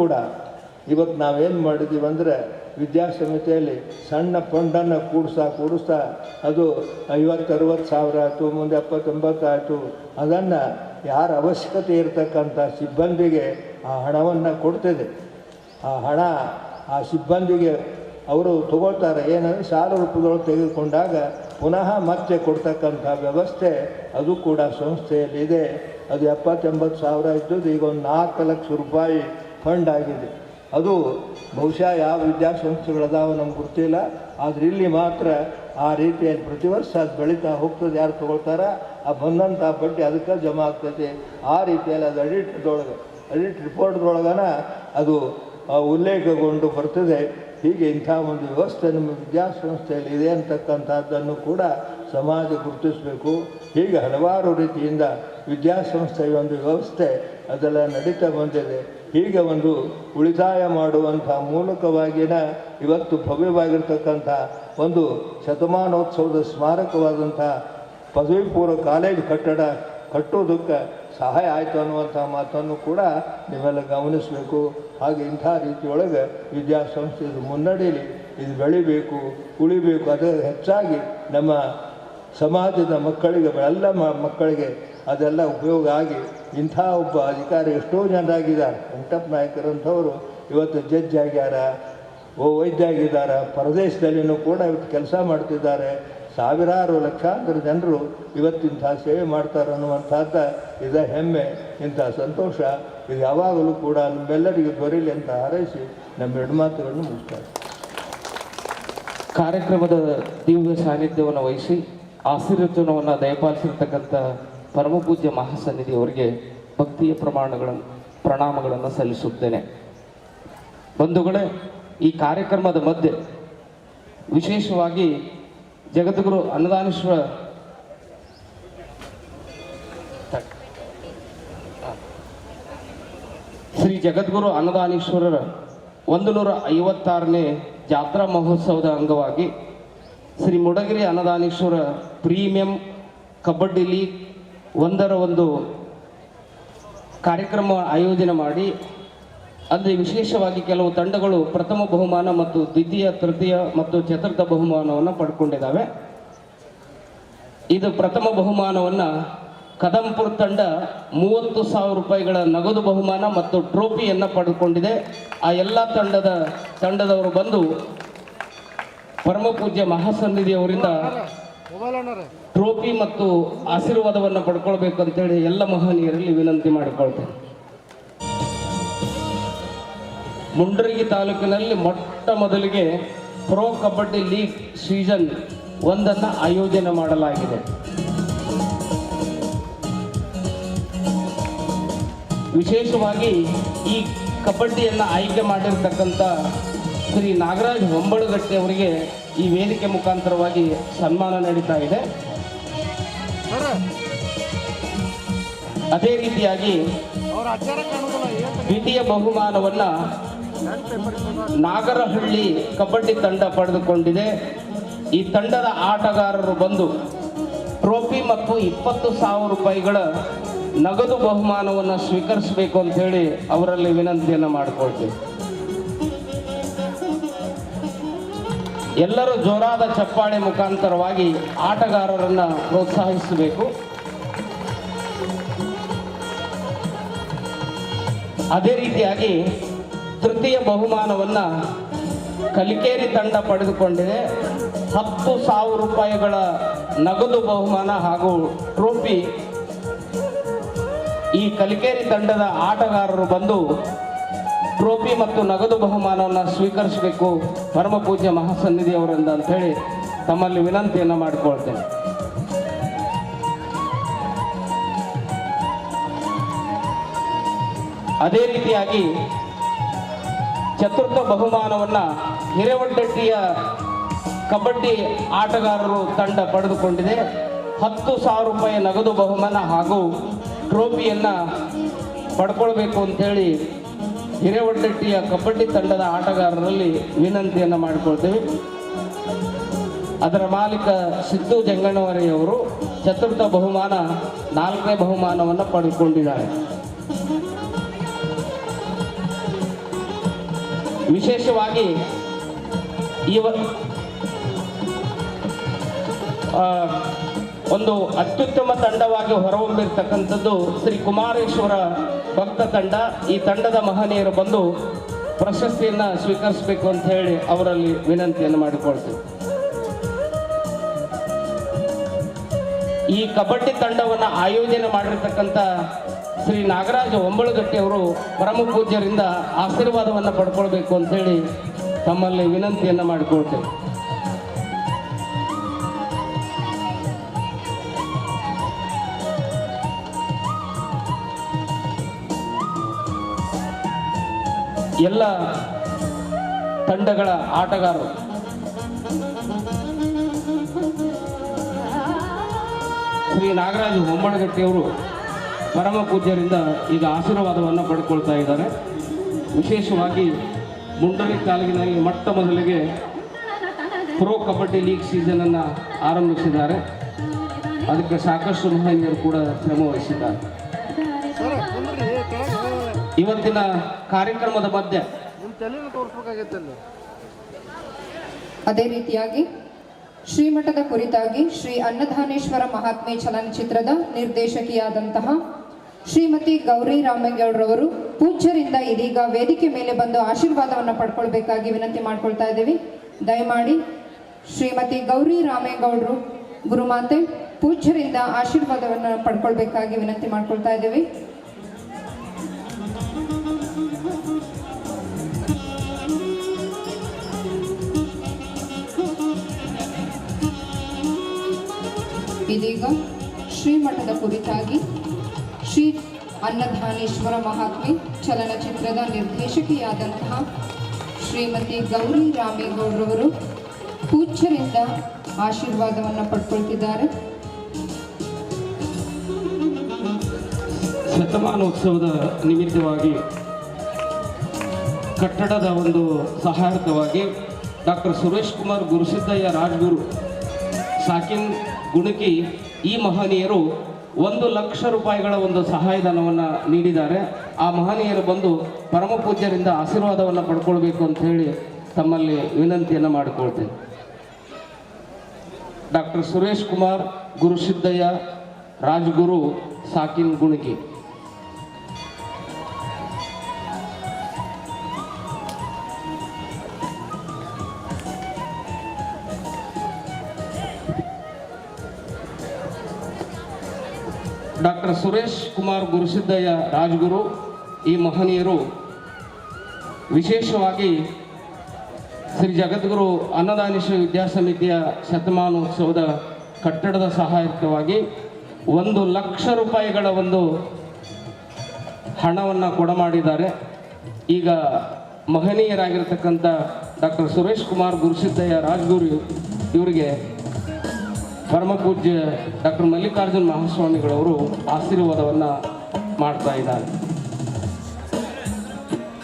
ಕೂಡ ಇವತ್ತು ನಾವೇನು ಮಾಡಿದ್ದೀವಿ ಅಂದರೆ ವಿದ್ಯಾಸಮಿತಿಯಲ್ಲಿ ಸಣ್ಣ ಫಂಡನ್ನು ಕೂಡಿಸ್ತಾ ಕೂಡಿಸ್ತಾ ಅದು ಐವತ್ತು ಅರುವತ್ತು ಸಾವಿರ ಆಯಿತು, ಮುಂದೆ ಎಪ್ಪತ್ತೊಂಬತ್ತು ಆಯಿತು, ಅದನ್ನು ಯಾರ ಅವಶ್ಯಕತೆ ಇರತಕ್ಕಂಥ ಸಿಬ್ಬಂದಿಗೆ ಆ ಹಣವನ್ನು ಕೊಡ್ತಿದೆ. ಆ ಹಣ ಆ ಸಿಬ್ಬಂದಿಗೆ ಅವರು ತಗೊಳ್ತಾರೆ. ಏನಂದರೆ ಸಾಲ ರೂಪದೊಳಗೆ ತೆಗೆದುಕೊಂಡಾಗ ಪುನಃ ಮತ್ತೆ ಕೊಡ್ತಕ್ಕಂಥ ವ್ಯವಸ್ಥೆ ಅದು ಕೂಡ ಸಂಸ್ಥೆಯಲ್ಲಿದೆ. ಅದು ಎಪ್ಪತ್ತೆಂಬತ್ತು ಸಾವಿರ ಇದ್ದದ್ದು, ಈಗ ಒಂದು ನಾಲ್ಕು ಲಕ್ಷ ರೂಪಾಯಿ ಫಂಡ್ ಆಗಿದೆ. ಅದು ಬಹುಶಃ ಯಾವ ವಿದ್ಯಾಸಂಸ್ಥೆಗಳದಾವೋ ನಮ್ಗೆ ಗೊತ್ತಿಲ್ಲ. ಆದರೆ ಇಲ್ಲಿ ಮಾತ್ರ ಆ ರೀತಿಯಲ್ಲಿ ಪ್ರತಿ ವರ್ಷ ಅದು ಬೆಳೀತಾ ಹೋಗ್ತದೆ. ಯಾರು ತೊಗೊಳ್ತಾರ? ಆ ಬಂದಂಥ ಬಡ್ಡಿ ಅದಕ್ಕೆ ಜಮಾ ಆಗ್ತೈತಿ ಆ ರೀತಿಯಲ್ಲಿ ಅದು ಅಡಿಟ್ದೊಳಗೆ ಅಡಿಟ್ ರಿಪೋರ್ಟ್ದೊಳಗನ ಅದು ಉಲ್ಲೇಖಗೊಂಡು ಬರ್ತದೆ. ಹೀಗೆ ಇಂಥ ಒಂದು ವ್ಯವಸ್ಥೆ ನಮ್ಮ ವಿದ್ಯಾಸಂಸ್ಥೆಯಲ್ಲಿ ಇದೆ ಅಂತಕ್ಕಂಥದ್ದನ್ನು ಕೂಡ ಸಮಾಜ ಗುರುತಿಸಬೇಕು. ಹೀಗೆ ಹಲವಾರು ರೀತಿಯಿಂದ ವಿದ್ಯಾಸಂಸ್ಥೆಯ ಒಂದು ವ್ಯವಸ್ಥೆ ಅದೆಲ್ಲ ನಡೀತಾ ಬಂದಿದೆ. ಹೀಗೆ ಒಂದು ಉಳಿತಾಯ ಮಾಡುವಂಥ ಮೂಲಕವಾಗಿನ ಇವತ್ತು ಭವ್ಯವಾಗಿರ್ತಕ್ಕಂಥ ಒಂದು ಶತಮಾನೋತ್ಸವದ ಸ್ಮಾರಕವಾದಂಥ ಪದವಿ ಪೂರ್ವ ಕಾಲೇಜ್ ಕಟ್ಟಡ ಕಟ್ಟೋದಕ್ಕೆ ಸಹಾಯ ಆಯಿತು ಅನ್ನುವಂಥ ಮಾತನ್ನು ಕೂಡ ನೀವೆಲ್ಲ ಗಮನಿಸಬೇಕು. ಹಾಗೆ ಇಂಥ ರೀತಿಯೊಳಗೆ ವಿದ್ಯಾಸಂಸ್ಥೆ ಇದು ಮುನ್ನಡೀಲಿ ಇದು ಬೆಳಿಬೇಕು, ಉಳಿಬೇಕು. ಅದರ ಹೆಚ್ಚಾಗಿ ನಮ್ಮ ಸಮಾಜದ ಮಕ್ಕಳಿಗೆ, ಎಲ್ಲ ಮಕ್ಕಳಿಗೆ ಅದೆಲ್ಲ ಉಪಯೋಗ ಆಗಿ ಇಂಥ ಒಬ್ಬ ಅಧಿಕಾರಿ ಎಷ್ಟೋ ಜನರಾಗಿದ್ದಾರೆ. ವೆಂಕಟಪ್ಪ ನಾಯಕರಂಥವರು ಇವತ್ತು ಜಡ್ಜ್ ಆಗ್ಯಾರ ಓ ವೈದ್ಯ ಆಗಿದ್ದಾರೆ, ಪರದೇಶದಲ್ಲಿನೂ ಕೂಡ ಇವತ್ತು ಕೆಲಸ ಮಾಡ್ತಿದ್ದಾರೆ. ಸಾವಿರಾರು ಲಕ್ಷಾಂತರ ಜನರು ಇವತ್ತಿಂಥ ಸೇವೆ ಮಾಡ್ತಾರೆ ಅನ್ನುವಂಥದ್ದ ಇದ ಹೆಮ್ಮೆ, ಇಂಥ ಸಂತೋಷ ಇದು ಯಾವಾಗಲೂ ಕೂಡ ನಮ್ಮೆಲ್ಲರಿಗೂ ದೊರೀಲಿ ಅಂತ ಹಾರೈಸಿ ನಮ್ಮ ಎರಡು ಮಾತುಗಳನ್ನು ಮುಗಿಸ್ತಾರೆ. ಕಾರ್ಯಕ್ರಮದ ದಿವ್ಯ ಸಾನ್ನಿಧ್ಯವನ್ನು ವಹಿಸಿ, ಆಶೀರ್ವಚನವನ್ನು ದಯಪಾಲಿಸಿರ್ತಕ್ಕಂಥ ಪರಮ ಮಹಾಸನ್ನಿಧಿಯವರಿಗೆ ಭಕ್ತಿಯ ಪ್ರಮಾಣಗಳನ್ನು ಪ್ರಣಾಮಗಳನ್ನು ಸಲ್ಲಿಸುತ್ತೇನೆ. ಬಂಧುಗಳೇ ಈ ಕಾರ್ಯಕ್ರಮದ ಮಧ್ಯೆ ವಿಶೇಷವಾಗಿ ಜಗದ್ಗುರು ಅನ್ನದಾನೇಶ್ವರ ಶ್ರೀ ಜಗದ್ಗುರು ಅನ್ನದಾನೇಶ್ವರರ ಒಂದು ನೂರ ಐವತ್ತಾರನೇ ಜಾತ್ರಾ ಮಹೋತ್ಸವದ ಅಂಗವಾಗಿ ಶ್ರೀ ಮುಡಗಿರಿ ಅನ್ನದಾನೇಶ್ವರ ಪ್ರೀಮಿಯಂ ಕಬಡ್ಡಿ ಲೀಗ್ ಒಂದರ ಒಂದು ಕಾರ್ಯಕ್ರಮ ಆಯೋಜನೆ ಮಾಡಿ, ಅಲ್ಲಿ ವಿಶೇಷವಾಗಿ ಕೆಲವು ತಂಡಗಳು ಪ್ರಥಮ ಬಹುಮಾನ ಮತ್ತು ದ್ವಿತೀಯ, ತೃತೀಯ ಮತ್ತು ಚತುರ್ಥ ಬಹುಮಾನವನ್ನು ಪಡ್ಕೊಂಡಿದ್ದಾವೆ. ಇದು ಪ್ರಥಮ ಬಹುಮಾನವನ್ನು ಕದಂಪುರ್ ತಂಡ ಮೂವತ್ತು ಸಾವಿರ ರೂಪಾಯಿಗಳ ನಗದು ಬಹುಮಾನ ಮತ್ತು ಟ್ರೋಫಿಯನ್ನು ಪಡೆದುಕೊಂಡಿದೆ. ಆ ಎಲ್ಲ ತಂಡದ, ತಂಡದವರು ಬಂದು ಪರಮಪೂಜ್ಯ ಮಹಾಸನ್ನಿಧಿ ಅವರಿಂದ ಟ್ರೋಫಿ ಮತ್ತು ಆಶೀರ್ವಾದವನ್ನು ಪಡ್ಕೊಳ್ಬೇಕು ಅಂತೇಳಿ ಎಲ್ಲ ಮಹನೀಯರಲ್ಲಿ ವಿನಂತಿ ಮಾಡಿಕೊಳ್ತೇನೆ. ಮುಂಡರಗಿ ತಾಲೂಕಿನಲ್ಲಿ ಮೊಟ್ಟ ಮೊದಲಿಗೆ ಪ್ರೊ ಕಬಡ್ಡಿ ಲೀಗ್ ಸೀಸನ್ ಒಂದನ್ನು ಆಯೋಜನೆ ಮಾಡಲಾಗಿದೆ. ವಿಶೇಷವಾಗಿ ಈ ಕಬಡ್ಡಿಯನ್ನು ಆಯ್ಕೆ ಮಾಡಿರ್ತಕ್ಕಂಥ ಶ್ರೀ ನಾಗರಾಜ್ ಹೊಂಬಳಗಟ್ಟಿ ಅವರಿಗೆ ಈ ವೇದಿಕೆ ಮುಖಾಂತರವಾಗಿ ಸನ್ಮಾನ ನಡೀತಾ ಇದೆ. ಅದೇ ರೀತಿಯಾಗಿ ದ್ವಿತೀಯ ಬಹುಮಾನವನ್ನ ನಾಗರಹಳ್ಳಿ ಕಬಡ್ಡಿ ತಂಡ ಪಡೆದುಕೊಂಡಿದೆ. ಈ ತಂಡದ ಆಟಗಾರರು ಬಂದು ಟ್ರೋಫಿ ಮತ್ತು ಇಪ್ಪತ್ತು ಸಾವಿರ ರೂಪಾಯಿಗಳ ನಗದು ಬಹುಮಾನವನ್ನು ಸ್ವೀಕರಿಸಬೇಕು ಅಂತ ಹೇಳಿ ಅವರಲ್ಲಿ ವಿನಂತಿಯನ್ನು ಮಾಡಿಕೊಳ್ತೀವಿ. ಎಲ್ಲರೂ ಜೋರಾದ ಚಪ್ಪಾಳೆ ಮುಖಾಂತರವಾಗಿ ಆಟಗಾರರನ್ನು ಪ್ರೋತ್ಸಾಹಿಸಬೇಕು. ಅದೇ ರೀತಿಯಾಗಿ ತೃತೀಯ ಬಹುಮಾನವನ್ನು ಕಲಿಕೇರಿ ತಂಡ ಪಡೆದುಕೊಂಡಿದೆ. ಹತ್ತು ಸಾವಿರ ರೂಪಾಯಿಗಳ ನಗದು ಬಹುಮಾನ ಹಾಗೂ ಟ್ರೋಫಿ ಈ ಕಲಿಕೇರಿ ತಂಡದ ಆಟಗಾರರು ಬಂದು ಟ್ರೋಫಿ ಮತ್ತು ನಗದು ಬಹುಮಾನವನ್ನು ಸ್ವೀಕರಿಸಬೇಕು ಪರಮ ಪೂಜ್ಯ ಮಹಾಸನ್ನಿಧಿ ಅವರಿಂದ ಅಂತ ಹೇಳಿ ತಮ್ಮಲ್ಲಿ ವಿನಂತಿಯನ್ನು ಮಾಡಿಕೊಳ್ತೇನೆ. ಅದೇ ರೀತಿಯಾಗಿ ಚತುರ್ಥ ಬಹುಮಾನವನ್ನು ಹಿರೇವಡ್ಡಟ್ಟಿಯ ಕಬಡ್ಡಿ ಆಟಗಾರರು ತಂಡ ಪಡೆದುಕೊಂಡಿದೆ. ಹತ್ತು ಸಾವಿರ ರೂಪಾಯಿ ನಗದು ಬಹುಮಾನ ಹಾಗೂ ಟ್ರೋಫಿಯನ್ನು ಪಡ್ಕೊಳ್ಬೇಕು ಅಂತೇಳಿ ಹಿರೇವಡ್ಡಟ್ಟಿಯ ಕಬಡ್ಡಿ ತಂಡದ ಆಟಗಾರರಲ್ಲಿ ವಿನಂತಿಯನ್ನು ಮಾಡಿಕೊಳ್ತೀವಿ. ಅದರ ಮಾಲೀಕ ಸಿದ್ದು ಜಂಗಣ್ಣವರೆಯವರು ಚತುರ್ಥ ಬಹುಮಾನ, ನಾಲ್ಕನೇ ಬಹುಮಾನವನ್ನು ಪಡೆದುಕೊಂಡಿದ್ದಾರೆ. ವಿಶೇಷವಾಗಿ ಇವ ಒಂದು ಅತ್ಯುತ್ತಮ ತಂಡವಾಗಿ ಹೊರಹೊಮ್ಮಿರ್ತಕ್ಕಂಥದ್ದು ಶ್ರೀ ಕುಮಾರೇಶ್ವರ ಭಕ್ತ ತಂಡ. ಈ ತಂಡದ ಮಹನೀಯರು ಬಂದು ಪ್ರಶಸ್ತಿಯನ್ನು ಸ್ವೀಕರಿಸಬೇಕು ಅಂತ ಹೇಳಿ ಅವರಲ್ಲಿ ವಿನಂತಿಯನ್ನು ಮಾಡಿಕೊಳ್ತೀವಿ. ಈ ಕಬಡ್ಡಿ ತಂಡವನ್ನು ಆಯೋಜನೆ ಮಾಡಿರ್ತಕ್ಕಂಥ ಶ್ರೀ ನಾಗರಾಜ ಒಂಬಳಗಟ್ಟಿ ಅವರು ಪರಮ ಪೂಜ್ಯರಿಂದ ಆಶೀರ್ವಾದವನ್ನು ಪಡ್ಕೊಳ್ಬೇಕು ಅಂತೇಳಿ ತಮ್ಮಲ್ಲಿ ವಿನಂತಿಯನ್ನು ಮಾಡಿಕೊಳ್ತೇವೆ. ಎಲ್ಲ ತಂಡಗಳ ಆಟಗಾರರು. ಶ್ರೀ ನಾಗರಾಜ ಹೊಮ್ಮಣಗಟ್ಟಿಯವರು ಪರಮ ಪೂಜ್ಯರಿಂದ ಈಗ ಆಶೀರ್ವಾದವನ್ನು ಪಡ್ಕೊಳ್ತಾ ಇದ್ದಾರೆ. ವಿಶೇಷವಾಗಿ ಮುಂಡರಿ ತಾಲೂಕಿನಲ್ಲಿ ಮೊಟ್ಟ ಮೊದಲಿಗೆ ಪ್ರೋ ಕಬಡ್ಡಿ ಲೀಗ್ ಸೀಸನನ್ನು ಆರಂಭಿಸಿದ್ದಾರೆ. ಅದಕ್ಕೆ ಸಾಕಷ್ಟು ಮಹನೀಯರು ಕೂಡ ಶ್ರಮ ವಹಿಸಿದ್ದಾರೆ. ಇವತ್ತಿನ ಕಾರ್ಯಕ್ರಮದ ಮಧ್ಯ ಅದೇ ರೀತಿಯಾಗಿ ಶ್ರೀಮಠದ ಕುರಿತಾಗಿ ಶ್ರೀ ಅನ್ನದಾನೇಶ್ವರ ಮಹಾತ್ಮೆ ಚಲನಚಿತ್ರದ ನಿರ್ದೇಶಕಿಯಾದಂತಹ ಶ್ರೀಮತಿ ಗೌರಿ ರಾಮೇಗೌಡರವರು ಪೂಜ್ಯರಿಂದ ಇದೀಗ ವೇದಿಕೆ ಮೇಲೆ ಬಂದು ಆಶೀರ್ವಾದವನ್ನು ಪಡ್ಕೊಳ್ಬೇಕಾಗಿ ವಿನಂತಿ ಮಾಡ್ಕೊಳ್ತಾ ಇದ್ದೀವಿ. ದಯಮಾಡಿ ಶ್ರೀಮತಿ ಗೌರಿ ರಾಮೇಗೌಡರು ಗುರುಮಾತೆ ಪೂಜ್ಯರಿಂದ ಆಶೀರ್ವಾದವನ್ನು ಪಡ್ಕೊಳ್ಬೇಕಾಗಿ ವಿನಂತಿ ಮಾಡ್ಕೊಳ್ತಾ ಇದ್ದೀವಿ. ಇದೀಗ ಶ್ರೀಮಠದ ಕುರಿತಾಗಿ ಶ್ರೀ ಅನ್ನಧಾನೇಶ್ವರ ಮಹಾತ್ಮೆ ಚಲನಚಿತ್ರದ ನಿರ್ದೇಶಕಿಯಾದಂತಹ ಶ್ರೀಮತಿ ಗೌರಿ ರಾಮೇಗೌಡರವರು ಪೂಜ್ಯರಿಂದ ಆಶೀರ್ವಾದವನ್ನು ಪಡ್ಕೊಳ್ತಿದ್ದಾರೆ. ಶತಮಾನೋತ್ಸವದ ನಿಮಿತ್ತವಾಗಿ ಕಟ್ಟಡದ ಒಂದು ಸಹಾಯಕವಾಗಿ ಡಾಕ್ಟರ್ ಸುರೇಶ್ ಕುಮಾರ್ ಗುರುಸಿದ್ದಯ್ಯ ರಾಜ್ಗುರು ಸಾಕಿನ್ ಗುಣಕಿ ಈ ಮಹನೀಯರು ಒಂದು ಲಕ್ಷ ರೂಪಾಯಿಗಳ ಒಂದು ಸಹಾಯಧನವನ್ನು ನೀಡಿದ್ದಾರೆ. ಆ ಮಹನೀಯರು ಬಂದು ಪರಮ ಪೂಜ್ಯರಿಂದ ಆಶೀರ್ವಾದವನ್ನು ಪಡ್ಕೊಳ್ಬೇಕು ಅಂತ ಹೇಳಿ ತಮ್ಮಲ್ಲಿ ವಿನಂತಿಯನ್ನು ಮಾಡಿಕೊಳ್ತೇನೆ. ಡಾಕ್ಟರ್ ಸುರೇಶ್ ಕುಮಾರ್ ಗುರುಸಿದ್ದಯ್ಯ ರಾಜ್ಗುರು ಸಾಕಿನ್ ಗುಣಕಿ. ಡಾಕ್ಟರ್ ಸುರೇಶ್ ಕುಮಾರ್ ಗುರುಸಿದ್ದಯ್ಯ ರಾಜ್ಗುರು, ಈ ಮಹನೀಯರು ವಿಶೇಷವಾಗಿ ಶ್ರೀ ಜಗದ್ಗುರು ಅನ್ನದಾನೇಶ್ವರ ವಿದ್ಯಾಸಮಿತಿಯ ಶತಮಾನೋತ್ಸವದ ಕಟ್ಟಡದ ಸಹಾಯಕವಾಗಿ ಒಂದು ಲಕ್ಷ ರೂಪಾಯಿಗಳ ಒಂದು ಹಣವನ್ನು ಕೊಡಮಾಡಿದ್ದಾರೆ. ಈಗ ಮಹನೀಯರಾಗಿರ್ತಕ್ಕಂಥ ಡಾಕ್ಟರ್ ಸುರೇಶ್ ಕುಮಾರ್ ಗುರುಸಿದ್ದಯ್ಯ ರಾಜ್ಗುರು ಇವರಿಗೆ ಪರಮ ಪೂಜ್ಯ ಡಾಕ್ಟರ್ ಮಲ್ಲಿಕಾರ್ಜುನ್ ಮಹಾಸ್ವಾಮಿಗಳವರು ಆಶೀರ್ವಾದವನ್ನು ಮಾಡ್ತಾ ಇದ್ದಾರೆ.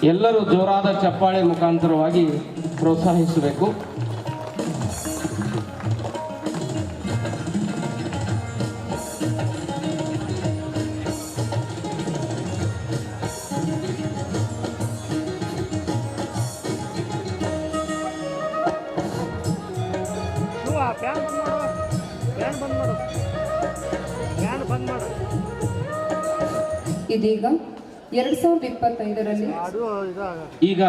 ಎಲ್ಲರೂ ಜೋರಾದ ಚಪ್ಪಾಳೆ ಮುಖಾಂತರವಾಗಿ ಪ್ರೋತ್ಸಾಹಿಸಬೇಕು. ಇದೀಗ ಎರಡ್ ಸಾವಿರದ ಇಪ್ಪತ್ತೈದರಲ್ಲಿ ಈಗ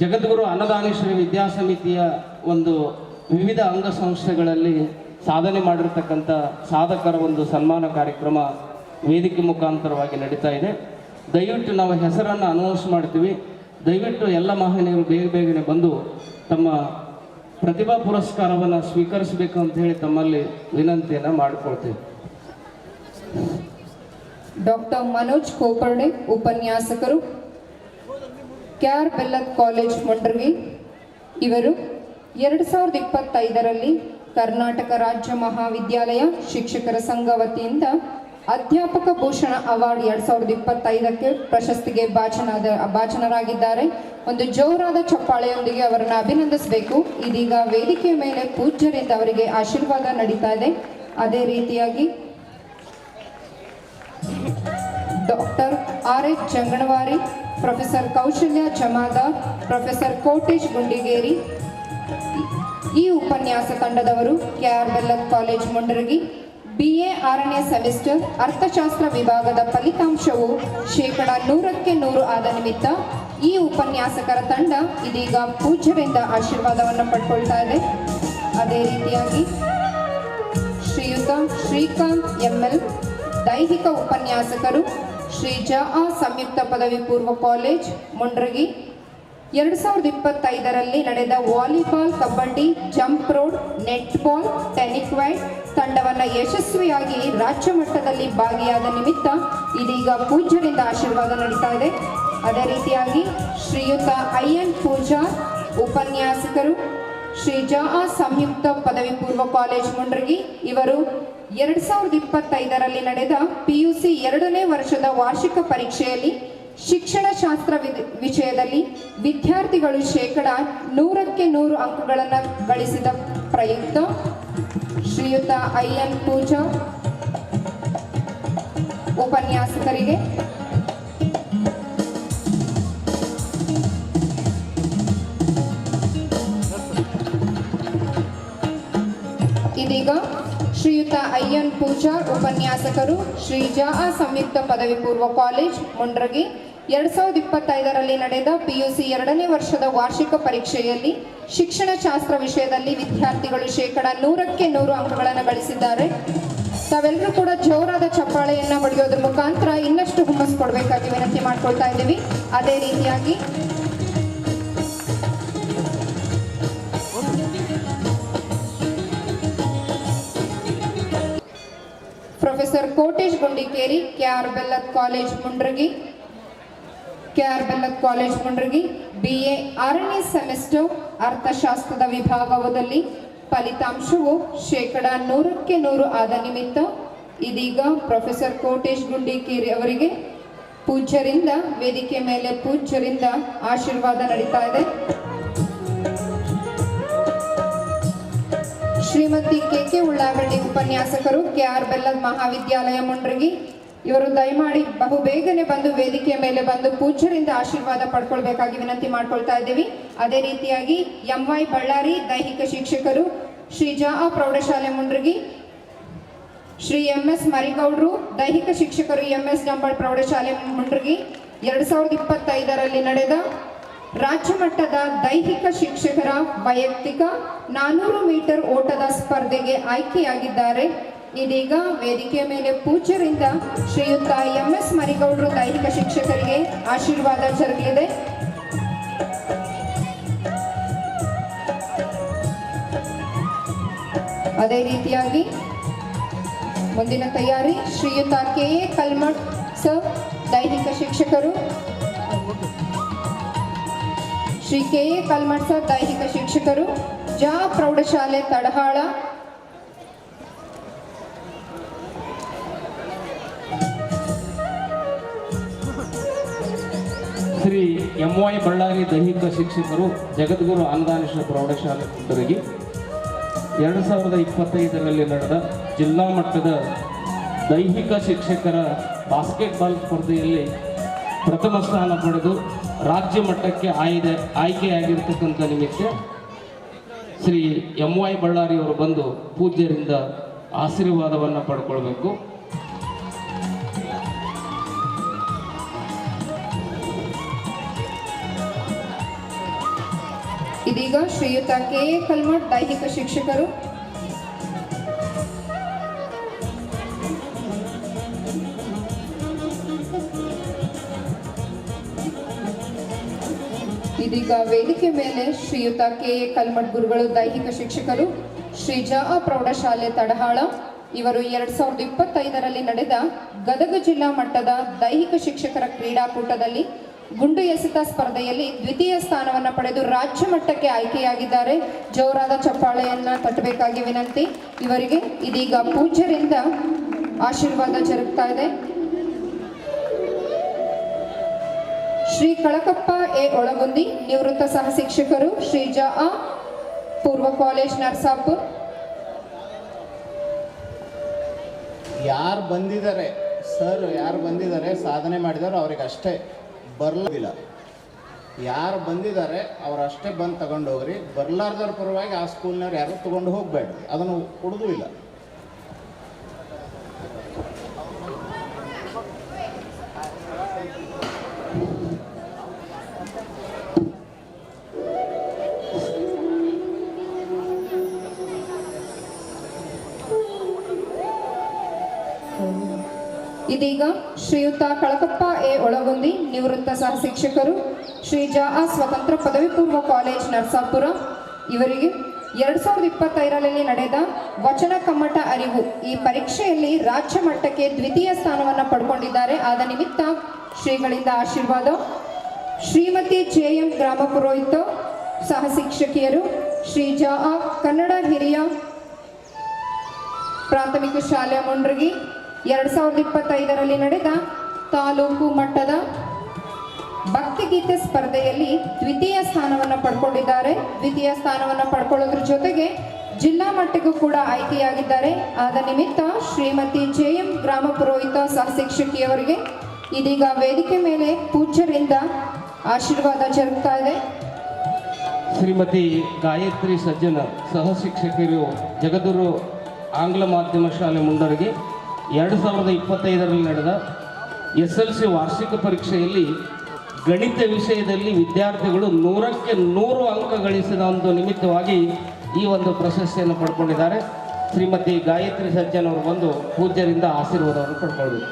ಜಗದ್ಗುರು ಅನ್ನದಾನೇಶ್ವರಿ ವಿದ್ಯಾಸಮಿತಿಯ ಒಂದು ವಿವಿಧ ಅಂಗಸಂಸ್ಥೆಗಳಲ್ಲಿ ಸಾಧನೆ ಮಾಡಿರ್ತಕ್ಕಂಥ ಸಾಧಕರ ಒಂದು ಸನ್ಮಾನ ಕಾರ್ಯಕ್ರಮ ವೇದಿಕೆ ಮುಖಾಂತರವಾಗಿ ನಡೀತಾ ಇದೆ. ದಯವಿಟ್ಟು ನಾವು ಹೆಸರನ್ನು ಅನೌನ್ಸ್ ಮಾಡ್ತೀವಿ. ದಯವಿಟ್ಟು ಎಲ್ಲ ಮಹನೀಯರು ಬೇಗ ಬೇಗನೆ ಬಂದು ತಮ್ಮ ಪ್ರತಿಭಾ ಪುರಸ್ಕಾರವನ್ನು ಸ್ವೀಕರಿಸಬೇಕು ಅಂತ ಹೇಳಿ ತಮ್ಮಲ್ಲಿ ವಿನಂತಿಯನ್ನು ಮಾಡಿಕೊಳ್ತೀವಿ. ಡಾಕ್ಟರ್ ಮನೋಜ್ ಕೋಪರ್ಡೆ ಉಪನ್ಯಾಸಕರು ಕ್ಯಾರ್ ಬೆಲ್ಲತ್ ಕಾಲೇಜ್ ಮುಂಡ್ರಗಿ ಇವರು ಎರಡು ಸಾವಿರದ ಇಪ್ಪತ್ತೈದರಲ್ಲಿ ಕರ್ನಾಟಕ ರಾಜ್ಯ ಮಹಾವಿದ್ಯಾಲಯ ಶಿಕ್ಷಕರ ಸಂಘ ವತಿಯಿಂದ ಅಧ್ಯಾಪಕ ಭೂಷಣ ಅವಾರ್ಡ್ ಎರಡು ಸಾವಿರದ ಇಪ್ಪತ್ತೈದಕ್ಕೆ ಪ್ರಶಸ್ತಿಗೆ ಭಾಜನಾದ ಭಾಷಣರಾಗಿದ್ದಾರೆ ಒಂದು ಜೋರಾದ ಚಪ್ಪಾಳೆಯೊಂದಿಗೆ ಅವರನ್ನು ಅಭಿನಂದಿಸಬೇಕು. ಇದೀಗ ವೇದಿಕೆಯ ಮೇಲೆ ಪೂಜ್ಯರಿಂದ ಅವರಿಗೆ ಆಶೀರ್ವಾದ ನಡೀತಾ ಇದೆ. ಅದೇ ರೀತಿಯಾಗಿ doctor R H Changanavari professor Kaushalya Chamadar professor Kotesh Gundigeri. ಈ ಉಪನ್ಯಾಸ ತಂಡದವರು K R Bellad college Mundaragi B A ಆರನೇ ಸೆಮಿಸ್ಟರ್, ಅರ್ಥಶಾಸ್ತ್ರ ವಿಭಾಗದ ಫಲಿತಾಂಶವು ಶೇಕಡ ನೂರಕ್ಕೆ ನೂರು ಆದ ನಿಮಿತ್ತ ಈ ಉಪನ್ಯಾಸಕರ ತಂಡ ಇದೀಗ ಪೂಜ್ಯರಿಂದ ಆಶೀರ್ವಾದವನ್ನು ಪಡ್ಕೊಳ್ತಾ ಇದೆ. ಅದೇ ರೀತಿಯಾಗಿ ಶ್ರೀಯುತ ಶ್ರೀಕಾಂತ್ ಎಂಎಲ್ ದೈಹಿಕ ಉಪನ್ಯಾಸಕರು ಶ್ರೀ ಜ ಆ ಸಂಯುಕ್ತ ಪದವಿ ಪೂರ್ವ ಕಾಲೇಜ್, ಮುಂಡ್ರಗಿ. ಎರಡು ಸಾವಿರದ ಇಪ್ಪತ್ತೈದರಲ್ಲಿ ನಡೆದ volleyball, kabaddi, jump rope, netball tennikoit ತಂಡವನ್ನು ಯಶಸ್ವಿಯಾಗಿ ರಾಜ್ಯ ಮಟ್ಟದಲ್ಲಿ ಭಾಗಿಯಾದ ನಿಮಿತ್ತ ಇದೀಗ ಪೂಜ್ಯರಿಂದ ಆಶೀರ್ವಾದ ನಡೀತಾ ಇದೆ. ಅದೇ ರೀತಿಯಾಗಿ ಶ್ರೀಯುತ ಐ ಎನ್ ಪೂಜಾ, ಉಪನ್ಯಾಸಕರು, ಶ್ರೀ ಜ ಸಂಯುಕ್ತ ಪದವಿ ಪೂರ್ವ ಕಾಲೇಜ್, ಮುಂಡ್ರಗಿ. ಇವರು ಎರಡು ಸಾವಿರದ ಇಪ್ಪತ್ತೈದರಲ್ಲಿ ನಡೆದ ಪಿಯುಸಿ ಎರಡನೇ ವರ್ಷದ ವಾರ್ಷಿಕ ಪರೀಕ್ಷೆಯಲ್ಲಿ ಶಿಕ್ಷಣ ಶಾಸ್ತ್ರ ವಿಷಯದಲ್ಲಿ ವಿದ್ಯಾರ್ಥಿಗಳು ಶೇಕಡ ನೂರಕ್ಕೆ ನೂರು ಅಂಕಗಳನ್ನು ಗಳಿಸಿದ ಪ್ರಯುಕ್ತ ಶ್ರೀಯುತ ಐ ಎನ್ ಪೂಜಾ ಉಪನ್ಯಾಸಕರಿಗೆ ಶ್ರೀಯುತ ಅಯ್ಯನ್ ಪೂಜಾರ್, ಉಪನ್ಯಾಸಕರು ಶ್ರೀ ಜಾ ಸಂಯುಕ್ತ ಪದವಿ ಪೂರ್ವ ಕಾಲೇಜ್, ಮುಂಡ್ರಗಿ. ಎರಡ್ ಸಾವಿರದ ಇಪ್ಪತ್ತೈದರಲ್ಲಿ ನಡೆದ ಪಿಯುಸಿ ಎರಡನೇ ವರ್ಷದ ವಾರ್ಷಿಕ ಪರೀಕ್ಷೆಯಲ್ಲಿ ಶಿಕ್ಷಣ ಶಾಸ್ತ್ರ ವಿಷಯದಲ್ಲಿ ವಿದ್ಯಾರ್ಥಿಗಳು ಶೇಕಡ ನೂರಕ್ಕೆ ನೂರು ಅಂಕಗಳನ್ನು ಗಳಿಸಿದ್ದಾರೆ. ತಾವೆಲ್ಲರೂ ಕೂಡ ಜೋರಾದ ಚಪ್ಪಾಳೆಯನ್ನು ಬಡಿಯೋದ್ರ ಮುಖಾಂತರ ಇನ್ನಷ್ಟು ಹುಮ್ಮಸ್ ಕೊಡಬೇಕಾಗಿ ವಿನಂತಿ ಮಾಡ್ಕೊಳ್ತಾ ಇದ್ದೀವಿ. ಅದೇ ರೀತಿಯಾಗಿ professor Kotesh Gundikeri, K R Bellad college Mundragi, K R Bellad college Mundragi, B A ಆರನೇ ಸೆಮಿಸ್ಟರ್ ಅರ್ಥಶಾಸ್ತ್ರದ ವಿಭಾಗದಲ್ಲಿ ಫಲಿತಾಂಶವು ಶೇಕಡ ನೂರಕ್ಕೆ ನೂರು ಆದ ನಿಮಿತ್ತ ಇದೀಗ ಪ್ರೊಫೆಸರ್ ಕೋಟೇಶ್ ಗುಂಡಿಕೇರಿ ಅವರಿಗೆ ಪೂಜ್ಯರಿಂದ, ವೇದಿಕೆ ಮೇಲೆ ಪೂಜ್ಯರಿಂದ ಆಶೀರ್ವಾದ ನಡೀತಾ ಇದೆ. ಶ್ರೀಮತಿ ಕೆ ಕೆ ಉಳ್ಳಾಗಡ್ಡಿ ಉಪನ್ಯಾಸಕರು ಕೆ ಆರ್ ಬೆಲ್ಲದ ಮಹಾವಿದ್ಯಾಲಯ ಮುಂಡ್ರಗಿ. ಇವರು ದಯಮಾಡಿ ಬಹು ಬೇಗನೆ ಬಂದು ವೇದಿಕೆಯ ಮೇಲೆ ಬಂದು ಪೂಜ್ಯರಿಂದ ಆಶೀರ್ವಾದ ಪಡ್ಕೊಳ್ಬೇಕಾಗಿ ವಿನಂತಿ ಮಾಡ್ಕೊಳ್ತಾ ಇದ್ದೀವಿ. ಅದೇ ರೀತಿಯಾಗಿ ಎಂ ವೈ ಬಳ್ಳಾರಿ ದೈಹಿಕ ಶಿಕ್ಷಕರು, ಶ್ರೀ ಜಾ. ಪ್ರೌಢಶಾಲೆ ಮುಂಡ್ರಗಿ, ಶ್ರೀ ಎಂ ಎಸ್ ಮರಿಗೌಡ್ರು, ದೈಹಿಕ ಶಿಕ್ಷಕರು ಎಂ ಎಸ್ ಜಂಬಳ್ ಪ್ರೌಢಶಾಲೆ ಮುಂಡ್ರಗಿ. ಎರಡು ಸಾವಿರದ ಇಪ್ಪತ್ತೈದರಲ್ಲಿ ನಡೆದ ರಾಜ್ಯ ಮಟ್ಟದ ದೈಹಿಕ ಶಿಕ್ಷಕರ ವೈಯಕ್ತಿಕ ನಾನೂರು ಮೀಟರ್ ಓಟದ ಸ್ಪರ್ಧೆಗೆ ಆಯ್ಕೆಯಾಗಿದ್ದಾರೆ. ಇದೀಗ ವೇದಿಕೆಯ ಮೇಲೆ ಪೂಜ್ಯರಿಂದ ಶ್ರೀಯುತ ಎಂ ಎಸ್ ಮರಿಗೌಡರು ದೈಹಿಕ ಶಿಕ್ಷಕರಿಗೆ ಆಶೀರ್ವಾದ ಜರುಗಲಿದೆ. ಅದೇ ರೀತಿಯಾಗಿ ಮುಂದಿನ ತಯಾರಿ ಶ್ರೀಯುತ ಕೆ ಎ ಕಲ್ಮಠ್ ಸರ್, ದೈಹಿಕ ಶಿಕ್ಷಕರು. ಶ್ರೀ ಕೆ ಎ ಕಲ್ಮಠ ದೈಹಿಕ ಶಿಕ್ಷಕರು, ಜಾ ಪ್ರೌಢಶಾಲೆ ತಡಹಾಳ. ಶ್ರೀ ಎಂ ವೈ ಬಳ್ಳಾರಿ ದೈಹಿಕ ಶಿಕ್ಷಕರು, ಜಗದ್ಗುರು ಅನುದಾನೇಶ್ವರ ಪ್ರೌಢಶಾಲೆ ಕುಂದರಗಿ ಎರಡು ಸಾವಿರದ ಇಪ್ಪತ್ತೈದರಲ್ಲಿ ನಡೆದ ಜಿಲ್ಲಾ ಮಟ್ಟದ ದೈಹಿಕ ಶಿಕ್ಷಕರ ಬಾಸ್ಕೆಟ್ಬಾಲ್ ಸ್ಪರ್ಧೆಯಲ್ಲಿ ಪ್ರಥಮ ಸ್ಥಾನ ಪಡೆದು ರಾಜ್ಯ ಮಟ್ಟಕ್ಕೆ ಆಯ್ದೆ, ಆಯ್ಕೆಯಾಗಿರ್ತಕ್ಕಂಥ ನಿಮಿತ್ತ ಶ್ರೀ ಎಂ ವೈ ಬಳ್ಳಾರಿ ಅವರು ಬಂದು ಪೂಜ್ಯರಿಂದ ಆಶೀರ್ವಾದವನ್ನು ಪಡ್ಕೊಳ್ಬೇಕು. ಇದೀಗ ಶ್ರೀಯುತ ಕೆ ಎ ಕಲ್ಮಠ್ ದೈಹಿಕ ಶಿಕ್ಷಕರು ಇದೀಗ ವೇದಿಕೆ ಮೇಲೆ ಶ್ರೀಯುತ ಕೆ ಎ ಕಲ್ಮಠ್ ಗುರುಗಳು, ದೈಹಿಕ ಶಿಕ್ಷಕರು, ಶ್ರೀ ಜ ಪ್ರೌಢಶಾಲೆ ತಡಹಾಳ. ಇವರು ಎರಡ್ ಸಾವಿರದ ಇಪ್ಪತ್ತೈದರಲ್ಲಿ ನಡೆದ ಗದಗ ಜಿಲ್ಲಾ ಮಟ್ಟದ ದೈಹಿಕ ಶಿಕ್ಷಕರ ಕ್ರೀಡಾಕೂಟದಲ್ಲಿ ಗುಂಡು ಎಸೆತ ಸ್ಪರ್ಧೆಯಲ್ಲಿ ದ್ವಿತೀಯ ಸ್ಥಾನವನ್ನು ಪಡೆದು ರಾಜ್ಯ ಮಟ್ಟಕ್ಕೆ ಆಯ್ಕೆಯಾಗಿದ್ದಾರೆ. ಜೋರಾದ ಚಪ್ಪಾಳೆಯನ್ನ ತಟ್ಟಬೇಕಾಗಿ ವಿನಂತಿ. ಇವರಿಗೆ ಇದೀಗ ಪೂಜ್ಯರಿಂದ ಆಶೀರ್ವಾದ ಜರುಗ್ತಾ ಇದೆ. ಶ್ರೀ ಕಳಕಪ್ಪ ಎ ಒಳಗುಂದಿ ನಿವೃತ್ತ ಸಹ ಶಿಕ್ಷಕರು ಶ್ರೀ ಜ ಪೂರ್ವ ಕಾಲೇಜ್ ನರ್ಸಾಪುರ್. ಯಾರು ಬಂದಿದ್ದಾರೆ? ಸರ್, ಯಾರು ಬಂದಿದ್ದಾರೆ? ಸಾಧನೆ ಮಾಡಿದಾರೋ ಅವ್ರಿಗೆ ಅಷ್ಟೇ. ಬರ್ಲಿಲ್ಲ ಯಾರು ಬಂದಿದ್ದಾರೆ, ಅವ್ರು ಅಷ್ಟೇ ಬಂದು ತಗೊಂಡು ಹೋಗ್ರಿ. ಬರ್ಲಾರ್ದವ್ರ ಪರವಾಗಿ ಆ ಸ್ಕೂಲ್ನವ್ರು ಯಾರು ತಗೊಂಡು ಹೋಗಬೇಡ್ರಿ. ಅದನ್ನು ಕೊಡೋದು ಇಲ್ಲ. ಇದೀಗ ಶ್ರೀಯುತ ಕಳಕಪ್ಪ ಎ ಒಳಗೊಂದಿ, ನಿವೃತ್ತ ಸಹ ಶಿಕ್ಷಕರು ಶ್ರೀ ಜಾ ಸ್ವತಂತ್ರ ಪದವಿ ಪೂರ್ವ ಕಾಲೇಜ್ ನರಸಾಪುರ. ಇವರಿಗೆ ಎರಡ್ ಸಾವಿರದ ಇಪ್ಪತ್ತೈದರಲ್ಲಿ ನಡೆದ ವಚನ ಕಮ್ಮಟ ಅರಿವು ಈ ಪರೀಕ್ಷೆಯಲ್ಲಿ ರಾಜ್ಯ ಮಟ್ಟಕ್ಕೆ ದ್ವಿತೀಯ ಸ್ಥಾನವನ್ನು ಪಡ್ಕೊಂಡಿದ್ದಾರೆ. ಆದ ನಿಮಿತ್ತ ಶ್ರೀಗಳಿಂದ ಆಶೀರ್ವಾದ. ಶ್ರೀಮತಿ ಜೆ ಎಂ ಗ್ರಾಮ ಪುರೋಹಿತ ಸಹ ಶಿಕ್ಷಕಿಯರು ಶ್ರೀ ಜಾ ಕನ್ನಡ ಹಿರಿಯ ಪ್ರಾಥಮಿಕ ಶಾಲೆ ಮುಂಡ್ರಗಿ ಎರಡ್ ಸಾವಿರದ ಇಪ್ಪತ್ತೈದರಲ್ಲಿ ನಡೆದ ತಾಲೂಕು ಮಟ್ಟದ ಭಕ್ತಿಗೀತೆ ಸ್ಪರ್ಧೆಯಲ್ಲಿ ದ್ವಿತೀಯ ಸ್ಥಾನವನ್ನು ಪಡ್ಕೊಂಡಿದ್ದಾರೆ. ದ್ವಿತೀಯ ಸ್ಥಾನವನ್ನು ಪಡ್ಕೊಳ್ಳೋದ್ರ ಜೊತೆಗೆ ಜಿಲ್ಲಾ ಮಟ್ಟಕ್ಕೂ ಕೂಡ ಆಯ್ಕೆಯಾಗಿದ್ದಾರೆ. ಆದ ನಿಮಿತ್ತ ಶ್ರೀಮತಿ ಜೆ ಎಂ ಗ್ರಾಮ ಪುರೋಹಿತ ಸಹ ಶಿಕ್ಷಕಿಯವರಿಗೆ ಇದೀಗ ವೇದಿಕೆ ಮೇಲೆ ಪೂಜ್ಯರಿಂದ ಆಶೀರ್ವಾದ ಜರುಗ್ತಾ ಇದೆ. ಶ್ರೀಮತಿ ಗಾಯತ್ರಿ ಸಜ್ಜನ ಸಹ ಶಿಕ್ಷಕಿಯರು ಜಗದೂರು ಆಂಗ್ಲ ಮಾಧ್ಯಮ ಶಾಲೆ ಮುಂಡರಿಗೆ ಎರಡು ಸಾವಿರದ ಇಪ್ಪತ್ತೈದರಲ್ಲಿ ನಡೆದ ಎಸ್ ಎಲ್ ಸಿ ವಾರ್ಷಿಕ ಪರೀಕ್ಷೆಯಲ್ಲಿ ಗಣಿತ ವಿಷಯದಲ್ಲಿ ವಿದ್ಯಾರ್ಥಿಗಳು ನೂರಕ್ಕೆ ನೂರು ಅಂಕ ಗಳಿಸಿದ ಒಂದು ನಿಮಿತ್ತವಾಗಿ ಈ ಒಂದು ಪ್ರಶಸ್ತಿಯನ್ನು ಪಡ್ಕೊಂಡಿದ್ದಾರೆ. ಶ್ರೀಮತಿ ಗಾಯತ್ರಿ ಸಜ್ಜನ್ ಅವರು ಬಂದು ಪೂಜ್ಯರಿಂದ ಆಶೀರ್ವಾದವನ್ನು ಪಡ್ಕೊಳ್ಬೇಕು.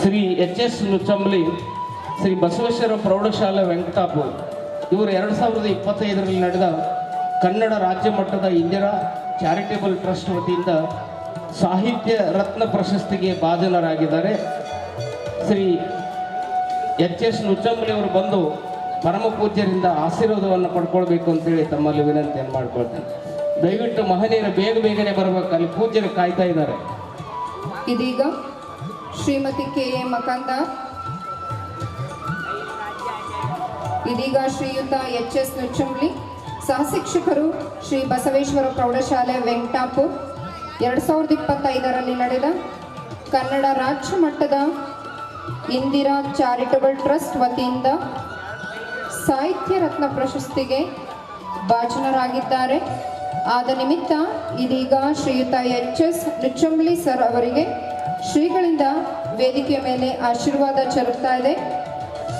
ಶ್ರೀ ಎಚ್ ಎಸ್ ನುಚ್ಚಂಬ್ಲಿ ಶ್ರೀ ಬಸವೇಶ್ವರ ಪ್ರೌಢಶಾಲೆ ವೆಂಕಟಾಪು ಇವರು ಎರಡು ಸಾವಿರದ ಇಪ್ಪತ್ತೈದರಲ್ಲಿ ನಡೆದ ಕನ್ನಡ ರಾಜ್ಯ ಮಟ್ಟದ ಇಂದಿರಾ ಚಾರಿಟೇಬಲ್ ಟ್ರಸ್ಟ್ ವತಿಯಿಂದ ಸಾಹಿತ್ಯ ರತ್ನ ಪ್ರಶಸ್ತಿಗೆ ಭಾಜನರಾಗಿದ್ದಾರೆ. ಶ್ರೀ ಎಚ್ ಎಸ್ ನುಚ್ಚಂಬಲಿ ಅವರು ಬಂದು ಪರಮ ಪೂಜ್ಯರಿಂದ ಆಶೀರ್ವಾದವನ್ನು ಪಡ್ಕೊಳ್ಬೇಕು ಅಂತೇಳಿ ತಮ್ಮಲ್ಲಿ ವಿನಂತಿಯನ್ನು ಮಾಡ್ಕೊಳ್ತೇನೆ. ದಯವಿಟ್ಟು ಮಹನೀಯರು ಬೇಗ ಬೇಗನೆ ಬರಬೇಕು. ಅಲ್ಲಿ ಪೂಜ್ಯರು ಕಾಯ್ತಾ ಇದ್ದಾರೆ. ಇದೀಗ ಶ್ರೀಮತಿ ಕೆ ಎ ಮಕಂದ ಇದೀಗ ಶ್ರೀಯುತ ಎಚ್ ಎಸ್ ನುಚ್ಚುಂಬ್ಲಿ ಸಹಶಿಕ್ಷಕರು ಶ್ರೀ ಬಸವೇಶ್ವರ ಪ್ರೌಢಶಾಲೆ ವೆಂಕಟಾಪುರ್. ಎರಡು ಸಾವಿರದ ಇಪ್ಪತ್ತೈದರಲ್ಲಿ ನಡೆದ ಕನ್ನಡ ರಾಜ್ಯ ಮಟ್ಟದ ಇಂದಿರಾ ಚಾರಿಟಬಲ್ ಟ್ರಸ್ಟ್ ವತಿಯಿಂದ ಸಾಹಿತ್ಯ ರತ್ನ ಪ್ರಶಸ್ತಿಗೆ ಭಾಜನರಾಗಿದ್ದಾರೆ. ಆದ ನಿಮಿತ್ತ ಇದೀಗ ಶ್ರೀಯುತ ಎಚ್ ಎಸ್ ನುಚ್ಚುಂಬ್ಲಿ ಸರ್ ಅವರಿಗೆ ಶ್ರೀಗಳಿಂದ ವೇದಿಕೆಯ ಮೇಲೆ ಆಶೀರ್ವಾದ ಚೆಲ್ಲುತ್ತಾ ಇದೆ.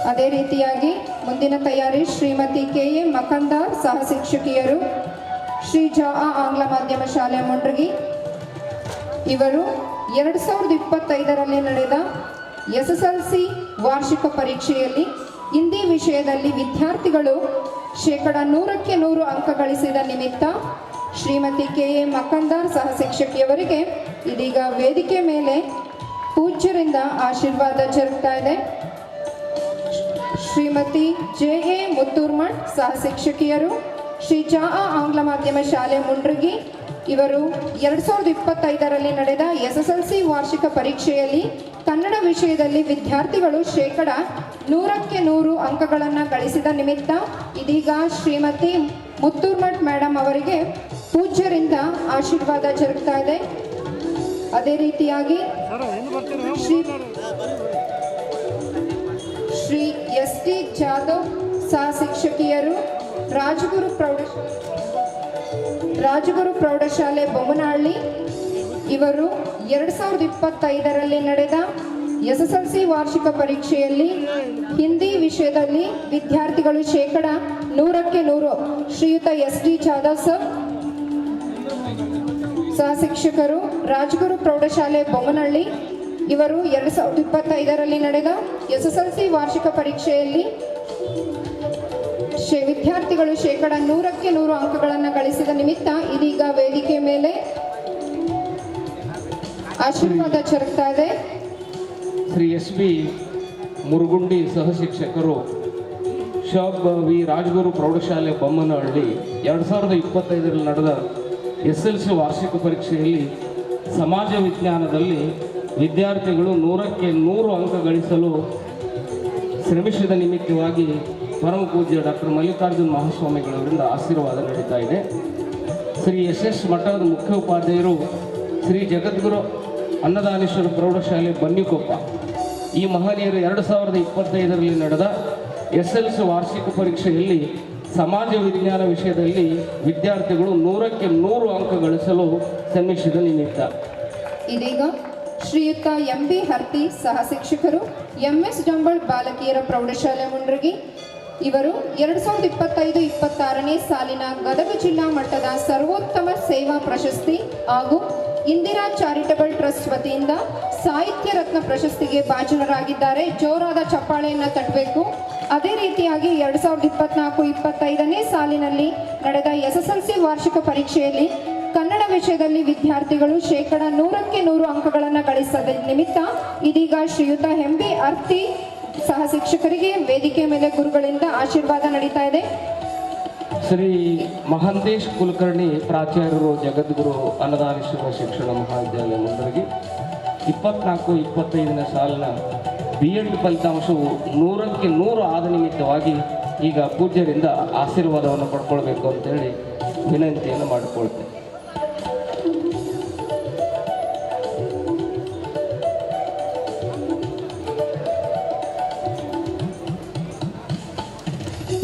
ಅದೇ ರೀತಿಯಾಗಿ ಮುಂದಿನ ತಯಾರಿ ಶ್ರೀಮತಿ ಕೆ ಎ ಮಕಂದಾರ್ ಸಹ ಶಿಕ್ಷಕಿಯರು ಶ್ರೀ ಜಾ ಆಂಗ್ಲ ಮಾಧ್ಯಮ ಶಾಲೆ ಮುಂಡ್ರಗಿ. ಇವರು ಎರಡು ಸಾವಿರದ ಇಪ್ಪತ್ತೈದರಲ್ಲಿ ನಡೆದ ಎಸ್ ಎಸ್ ಎಲ್ ಸಿ ವಾರ್ಷಿಕ ಪರೀಕ್ಷೆಯಲ್ಲಿ ಹಿಂದಿ ವಿಷಯದಲ್ಲಿ ವಿದ್ಯಾರ್ಥಿಗಳು ಶೇಕಡ ನೂರಕ್ಕೆ ನೂರು ಅಂಕ ಗಳಿಸಿದ ನಿಮಿತ್ತ ಶ್ರೀಮತಿ ಕೆ ಎ ಮಕಂದಾರ್ ಸಹ ಶಿಕ್ಷಕಿಯವರಿಗೆ ಇದೀಗ ವೇದಿಕೆ ಮೇಲೆ ಪೂಜ್ಯರಿಂದ ಆಶೀರ್ವಾದ ಜರುಗ್ತಾ ಇದೆ. ಶ್ರೀಮತಿ ಜೆ ಎ ಮುತ್ತೂರ್ಮಠ್ ಸಹ ಶಿಕ್ಷಕಿಯರು ಶ್ರೀ ಜಾ ಆಂಗ್ಲ ಮಾಧ್ಯಮ ಶಾಲೆ ಮುಂಡ್ರಗಿ. ಇವರು ಎರಡು ಸಾವಿರದ ಇಪ್ಪತ್ತೈದರಲ್ಲಿ ನಡೆದ ಎಸ್ ಎಸ್ ಎಲ್ ಸಿ ವಾರ್ಷಿಕ ಪರೀಕ್ಷೆಯಲ್ಲಿ ಕನ್ನಡ ವಿಷಯದಲ್ಲಿ ವಿದ್ಯಾರ್ಥಿಗಳು ಶೇಕಡ ನೂರಕ್ಕೆ ನೂರು ಅಂಕಗಳನ್ನು ಗಳಿಸಿದ ನಿಮಿತ್ತ ಇದೀಗ ಶ್ರೀಮತಿ ಮುತ್ತೂರ್ಮಠ್ ಮೇಡಮ್ ಅವರಿಗೆ ಪೂಜ್ಯರಿಂದ ಆಶೀರ್ವಾದ ಜರುಗ್ತಾ ಇದೆ. ಅದೇ ರೀತಿಯಾಗಿ ಶ್ರೀ ಎಸ್ ಟಿ ಜಾಧವ್ ಸಹ ಶಿಕ್ಷಕಿಯರು, ರಾಜಗುರು ಪ್ರೌಢಶಾಲೆ ರಾಜಗುರು ಪ್ರೌಢಶಾಲೆ ಬೊಮ್ಮನಹಳ್ಳಿ. ಇವರು ಎರಡು ಸಾವಿರದ ಇಪ್ಪತ್ತೈದರಲ್ಲಿ ನಡೆದ ಎಸ್ ಎಸ್ ಎಲ್ ಸಿ ವಾರ್ಷಿಕ ಪರೀಕ್ಷೆಯಲ್ಲಿ ಹಿಂದಿ ವಿಷಯದಲ್ಲಿ ವಿದ್ಯಾರ್ಥಿಗಳು ಶೇಕಡ ನೂರಕ್ಕೆ ನೂರು ಶ್ರೀಯುತ ಎಸ್ ಡಿ ಜಾಧವ್ ಸರ್, ಸಹ ಶಿಕ್ಷಕರು, ರಾಜಗುರು ಪ್ರೌಢಶಾಲೆ ಬೊಮ್ಮನಹಳ್ಳಿ. ಇವರು ಎರಡು ಸಾವಿರದ ಇಪ್ಪತ್ತೈದರಲ್ಲಿ ನಡೆದ ಎಸ್ ಎಸ್ ಎಲ್ ಸಿ ವಾರ್ಷಿಕ ಪರೀಕ್ಷೆಯಲ್ಲಿ ಶೇ ವಿದ್ಯಾರ್ಥಿಗಳು ಶೇಕಡ ನೂರಕ್ಕೆ ನೂರು ಅಂಕಗಳನ್ನು ಗಳಿಸಿದ ನಿಮಿತ್ತ ಇದೀಗ ವೇದಿಕೆ ಮೇಲೆ ಆಶೀರ್ವಾದ ಚರುತ್ತಾ ಇದೆ. ಶ್ರೀ ಎಸ್ ಬಿ ಮುರುಗುಂಡಿ ಸಹ ಶಿಕ್ಷಕರು ಶಾಬ್ ವಿ ರಾಜಗುರು ಪ್ರೌಢಶಾಲೆ ಬೊಮ್ಮನಹಳ್ಳಿ ಎರಡು ಸಾವಿರದ ಇಪ್ಪತ್ತೈದರಲ್ಲಿ ನಡೆದ ಎಸ್ ಎಲ್ ಸಿ ವಾರ್ಷಿಕ ಪರೀಕ್ಷೆಯಲ್ಲಿ ಸಮಾಜ ವಿಜ್ಞಾನದಲ್ಲಿ ವಿದ್ಯಾರ್ಥಿಗಳು ನೂರಕ್ಕೆ ನೂರು ಅಂಕ ಗಳಿಸಲು ಶ್ರಮಿಸಿದ ನಿಮಿತ್ತವಾಗಿ ಪರಮ ಪೂಜ್ಯ ಡಾಕ್ಟರ್ ಮಲ್ಲಿಕಾರ್ಜುನ ಮಹಾಸ್ವಾಮಿಗಳವರಿಂದ ಆಶೀರ್ವಾದ ನಡೀತಾ ಇದೆ. ಶ್ರೀ ಎಸ್ ಎಸ್ ಮಠದ ಮುಖ್ಯೋಪಾಧ್ಯಾಯರು ಶ್ರೀ ಜಗದ್ಗುರು ಅನ್ನದಾನೇಶ್ವರ ಪ್ರೌಢಶಾಲೆ ಬನ್ನಿಕೊಪ್ಪ. ಈ ಮಹನೀಯರು ಎರಡು ಸಾವಿರದ ಇಪ್ಪತ್ತೈದರಲ್ಲಿ ನಡೆದ ಎಸ್ ಎಲ್ ಸಿ ವಾರ್ಷಿಕ ಪರೀಕ್ಷೆಯಲ್ಲಿ ಸಮಾಜ ವಿಜ್ಞಾನ ವಿಷಯದಲ್ಲಿ ವಿದ್ಯಾರ್ಥಿಗಳು ನೂರಕ್ಕೆ ನೂರು ಅಂಕ ಗಳಿಸಲು ಶ್ರಮಿಸಿದ ನಿಮಿತ್ತ. ಇದೀಗ ಶ್ರೀಯುತ ಎಂ ಬಿ ಹರ್ತಿ ಸಹ ಶಿಕ್ಷಕರು ಎಂ ಎಸ್ ಡಂಬಳ್ ಬಾಲಕಿಯರ ಪ್ರೌಢಶಾಲೆ ಮುಂಡ್ರಗಿ. ಇವರು ಎರಡು ಸಾವಿರದ ಇಪ್ಪತ್ತೈದು, ಇಪ್ಪತ್ತಾರನೇ ಸಾಲಿನ ಗದಗ ಜಿಲ್ಲಾ ಮಟ್ಟದ ಸರ್ವೋತ್ತಮ ಸೇವಾ ಪ್ರಶಸ್ತಿ ಹಾಗೂ ಇಂದಿರಾ ಚಾರಿಟಬಲ್ ಟ್ರಸ್ಟ್ ವತಿಯಿಂದ ಸಾಹಿತ್ಯ ರತ್ನ ಪ್ರಶಸ್ತಿಗೆ ಭಾಜನರಾಗಿದ್ದಾರೆ. ಜೋರಾದ ಚಪ್ಪಾಳೆಯನ್ನು ತಟ್ಟಬೇಕು. ಅದೇ ರೀತಿಯಾಗಿ ಎರಡ್ ಸಾವಿರದ ಇಪ್ಪತ್ನಾಲ್ಕು, ಇಪ್ಪತ್ತೈದನೇ ಸಾಲಿನಲ್ಲಿ ನಡೆದ ಎಸ್ ಎಸ್ ಎಲ್ ಸಿ ವಾರ್ಷಿಕ ಪರೀಕ್ಷೆಯಲ್ಲಿ ಕನ್ನಡ ವಿಷಯದಲ್ಲಿ ವಿದ್ಯಾರ್ಥಿಗಳು ಶೇಕಡ ನೂರಕ್ಕೆ ನೂರು ಅಂಕಗಳನ್ನು ಗಳಿಸದ ನಿಮಿತ್ತ ಇದೀಗ ಶ್ರೀಯುತ ಹೆಂಬಿ ಅರ್ತಿ ಸಹ ಶಿಕ್ಷಕರಿಗೆ ವೇದಿಕೆ ಮೇಲೆ ಗುರುಗಳಿಂದ ಆಶೀರ್ವಾದ ನಡೀತಾ ಇದೆ. ಶ್ರೀ ಮಹಾಂತೇಶ್ ಕುಲಕರ್ಣಿ ಪ್ರಾಚಾರ್ಯರು ಜಗದ್ಗುರು ಶುಭ ಶಿಕ್ಷಣ ಮಹಾವಿದ್ಯಾಲಯ ಮುಂದರಿಗೆ ಇಪ್ಪತ್ನಾಲ್ಕು, ಇಪ್ಪತ್ತೈದನೇ ಸಾಲಿನ ಬಿ ಎಡ್ ಫಲಿತಾಂಶವು ನೂರಕ್ಕೆ ನೂರು ಆದ ನಿಮಿತ್ತವಾಗಿ ಈಗ ಪೂಜ್ಯರಿಂದ ಆಶೀರ್ವಾದವನ್ನು ಪಡ್ಕೊಳ್ಬೇಕು ಅಂತೇಳಿ ವಿನಂತಿಯನ್ನು ಮಾಡಿಕೊಳ್ತೇನೆ.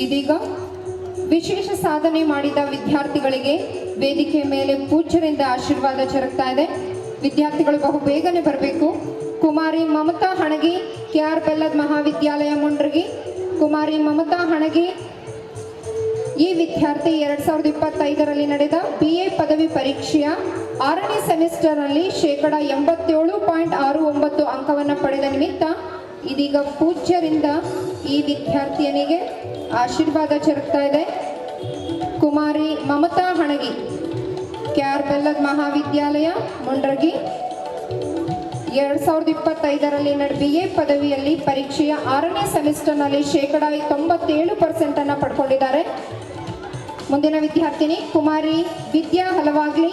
ಇದೀಗ ವಿಶೇಷ ಸಾಧನೆ ಮಾಡಿದ ವಿದ್ಯಾರ್ಥಿಗಳಿಗೆ ವೇದಿಕೆ ಮೇಲೆ ಪೂಜ್ಯರಿಂದ ಆಶೀರ್ವಾದ ಜರುಗ್ತಾ ಇದೆ. ವಿದ್ಯಾರ್ಥಿಗಳು ಬಹು ಬೇಗನೆ ಬರಬೇಕು. ಕುಮಾರಿ ಮಮತಾ ಹಣಗಿ ಕೆ ಆರ್ ಬೆಲ್ಲದ್ ಮಹಾವಿದ್ಯಾಲಯ ಮುಂಡ್ರಗಿ. ಕುಮಾರಿ ಮಮತಾ ಹಣಗಿ, ಈ ವಿದ್ಯಾರ್ಥಿ ಎರಡ್ ಸಾವಿರದ ಇಪ್ಪತ್ತೈದರಲ್ಲಿ ನಡೆದ ಬಿ ಎ ಪದವಿ ಪರೀಕ್ಷೆಯ ಆರನೇ ಸೆಮಿಸ್ಟರ್ ಸೆಮಿಸ್ಟರ್ನಲ್ಲಿ ಶೇಕಡ ಎಂಬತ್ತೇಳು ಪಾಯಿಂಟ್ ಆರು ಒಂಬತ್ತು ಅಂಕವನ್ನು ಪಡೆದ ನಿಮಿತ್ತ ಇದೀಗ ಪೂಜ್ಯರಿಂದ ಈ ವಿದ್ಯಾರ್ಥಿಯನಿಗೆ ಆಶೀರ್ವಾದ ಚರುಕ್ತಾ ಇದೆ. ಕುಮಾರಿ ಮಮತಾ ಹಣಗಿ ಕೆ ಆರ್ ಬೆಲ್ಲದ್ ಮಹಾವಿದ್ಯಾಲಯ, ಮುಂಡ್ರಗಿ. ಎರಡ್ ಸಾವಿರದ ಇಪ್ಪತ್ತೈದರಲ್ಲಿ ನಡೆದ ಬಿ ಎ ಪದವಿಯಲ್ಲಿ ಪರೀಕ್ಷೆಯ ಆರನೇ ಸೆಮಿಸ್ಟರ್ನಲ್ಲಿ ಶೇಕಡ ತೊಂಬತ್ತೇಳು ಪರ್ಸೆಂಟ್ ಅನ್ನ ಪಡ್ಕೊಂಡಿದ್ದಾರೆ. ಮುಂದಿನ ವಿದ್ಯಾರ್ಥಿನಿ ಕುಮಾರಿ ವಿದ್ಯಾ ಹಲವಾಗ್ಲಿ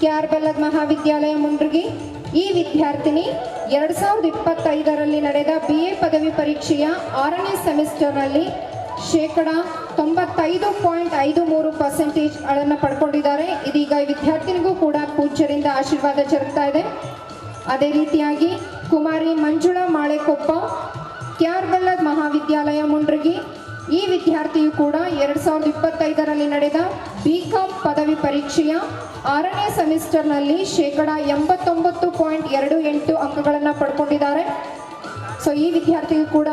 ಕೆ ಆರ್ ಬೆಲ್ಲದ್ ಮಹಾವಿದ್ಯಾಲಯ, ಮುಂಡ್ರಗಿ. ಈ ವಿದ್ಯಾರ್ಥಿನಿ ಎರಡ್ ಸಾವಿರದ ಇಪ್ಪತ್ತೈದರಲ್ಲಿ ನಡೆದ ಬಿ ಎ ಪದವಿ ಪರೀಕ್ಷೆಯ ಆರನೇ ಸೆಮಿಸ್ಟರ್ನಲ್ಲಿ ಶೇಕಡ ತೊಂಬತ್ತೈದು ಪಾಯಿಂಟ್ ಐದು ಮೂರು ಪರ್ಸೆಂಟೇಜ್ಗಳನ್ನು ಪಡ್ಕೊಂಡಿದ್ದಾರೆ. ಇದೀಗ ವಿದ್ಯಾರ್ಥಿನಿಗೂ ಕೂಡ ಪೂಜ್ಯರಿಂದ ಆಶೀರ್ವಾದ ಜರುಗ್ತಾ ಇದೆ. ಅದೇ ರೀತಿಯಾಗಿ ಕುಮಾರಿ ಮಂಜುಳಾ ಮಾಳೆಕೊಪ್ಪ ಕೆ ಬೆಲ್ಲದ್ ಮಹಾವಿದ್ಯಾಲಯ ಮುಂಡ್ರಗಿ, ಈ ವಿದ್ಯಾರ್ಥಿಯು ಕೂಡ ಎರಡು ಸಾವಿರದ ಇಪ್ಪತ್ತೈದರಲ್ಲಿ ನಡೆದ ಬಿ ಕಾಮ್ ಪದವಿ ಪರೀಕ್ಷೆಯ ಆರನೇ ಸೆಮಿಸ್ಟರ್ನಲ್ಲಿ ಶೇಕಡ ಎಂಬತ್ತೊಂಬತ್ತು ಪಾಯಿಂಟ್ ಎರಡು ಎಂಟು ಅಂಕಗಳನ್ನು ಪಡ್ಕೊಂಡಿದ್ದಾರೆ. ಸೊ ಈ ವಿದ್ಯಾರ್ಥಿಗೂ ಕೂಡ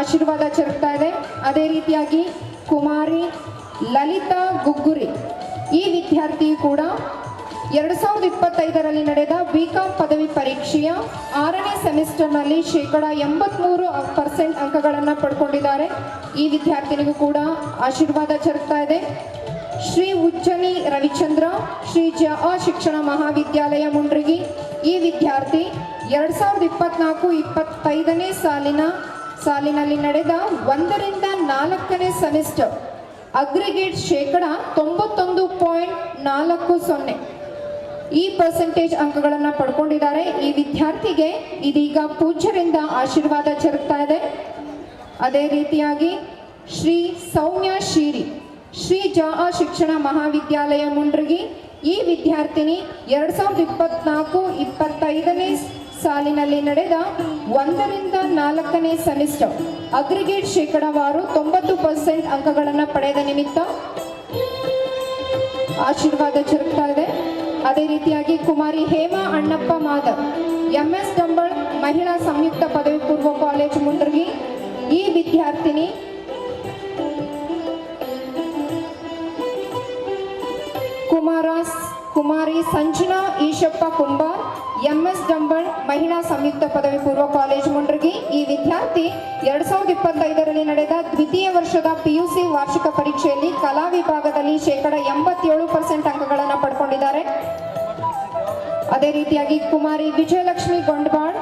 ಆಶೀರ್ವಾದ ಜರುಗ್ತಾ ಇದೆ. ಅದೇ ರೀತಿಯಾಗಿ ಕುಮಾರಿ ಲಲಿತಾ ಗುಗ್ಗುರಿ, ಈ ವಿದ್ಯಾರ್ಥಿಯು ಕೂಡ ಎರಡು ಸಾವಿರದ ಇಪ್ಪತ್ತೈದರಲ್ಲಿ ನಡೆದ ಬಿಕಾಂ ಪದವಿ ಪರೀಕ್ಷೆಯ ಆರನೇ ಸೆಮಿಸ್ಟರ್ನಲ್ಲಿ ಶೇಕಡ ಎಂಬತ್ತ್ಮೂರು ಪರ್ಸೆಂಟ್ ಅಂಕಗಳನ್ನು ಪಡ್ಕೊಂಡಿದ್ದಾರೆ. ಈ ವಿದ್ಯಾರ್ಥಿನಿಗೂ ಕೂಡ ಆಶೀರ್ವಾದ ಚರುತ್ತಾ ಇದೆ. ಶ್ರೀ ಉಚ್ಚನಿ ರವಿಚಂದ್ರ, ಶ್ರೀ ಜ ಅ ಶಿಕ್ಷಣ ಮಹಾವಿದ್ಯಾಲಯ ಮುಂಡ್ರಿಗಿ. ಈ ವಿದ್ಯಾರ್ಥಿ ಎರಡು ಸಾವಿರದ ಇಪ್ಪತ್ನಾಲ್ಕು ಇಪ್ಪತ್ತೈದನೇ ಸಾಲಿನ, ಸಾಲಿನಲ್ಲಿ ನಡೆದ ಒಂದರಿಂದ ನಾಲ್ಕನೇ ಸೆಮಿಸ್ಟರ್. ಅಗ್ರಿಗೇಟ್ ಶೇಕಡ ತೊಂಬತ್ತೊಂದು ಪಾಯಿಂಟ್ ನಾಲ್ಕು ಸೊನ್ನೆ. ಈ ಪರ್ಸೆಂಟೇಜ್ ಅಂಕಗಳನ್ನು ಪಡ್ಕೊಂಡಿದ್ದಾರೆ. ಈ ವಿದ್ಯಾರ್ಥಿಗೆ ಇದೀಗ ಪೂಜ್ಯರಿಂದ ಆಶೀರ್ವಾದ ಜರುಗ್ತಾ ಇದೆ. ಅದೇ ರೀತಿಯಾಗಿ ಶ್ರೀ ಸೌಮ್ಯ ಶೀರಿ. ಶ್ರೀ ಜಾ ಶಿಕ್ಷಣ ಮಹಾವಿದ್ಯಾಲಯ ಮುಂಡ್ರಿಗಿ. ಈ ವಿದ್ಯಾರ್ಥಿನಿ ಎರಡು ಸಾವಿರದ ಇಪ್ಪತ್ನಾಲ್ಕು ಇಪ್ಪತ್ತೈದನೇ ಸಾಲಿನಲ್ಲಿ ನಡೆದ ಒಂದರಿಂದ ನಾಲ್ಕನೇ ಸೆಮಿಸ್ಟರ್ ಅಗ್ರಿಗೇಟ್ ಶೇಕಡಾವಾರು ತೊಂಬತ್ತು ಪರ್ಸೆಂಟ್ ಅಂಕಗಳನ್ನು ಪಡೆದ ನಿಮಿತ್ತ ಆಶೀರ್ವಾದ ಜರುಗ್ತಾ ಇದೆ. ಅದೇ ರೀತಿಯಾಗಿ ಕುಮಾರಿ ಹೇಮಾ ಅಣ್ಣಪ್ಪ ಮಾಧವ್ ಎಂ ಎಸ್ ಡಂಬಳ್ ಮಹಿಳಾ ಸಂಯುಕ್ತ ಪದವಿ ಪೂರ್ವ ಕಾಲೇಜ್ ಮುಂಡ್ರಗಿ. ಈ ವಿದ್ಯಾರ್ಥಿನಿ ಕುಮಾರಿ ಸಂಜನಾ, ಈಶಪ್ಪ ಕುಂಬಾರ್ ಎಂ ಎಸ್ ಡಂಬಳ್, ಮಹಿಳಾ ಸಂಯುಕ್ತ ಪದವಿ ಪೂರ್ವ ಕಾಲೇಜ್ ಮುಂಡ್ರಗಿ. ಈ ವಿದ್ಯಾರ್ಥಿ ಎರಡ್ ಸಾವಿರದ ಇಪ್ಪತ್ತೈದರಲ್ಲಿ ನಡೆದ ದ್ವಿತೀಯ ವರ್ಷದ ಪಿಯುಸಿ ವಾರ್ಷಿಕ ಪರೀಕ್ಷೆಯಲ್ಲಿ ಕಲಾ ವಿಭಾಗದಲ್ಲಿ ಶೇಕಡ ಎಂಬತ್ತೇಳು ಪರ್ಸೆಂಟ್ ಅಂಕಗಳನ್ನು ಪಡ್ಕೊಂಡಿದ್ದಾರೆ. ಅದೇ ರೀತಿಯಾಗಿ ಕುಮಾರಿ ವಿಜಯಲಕ್ಷ್ಮಿ ಗೊಂಡ್ಬಾಳ್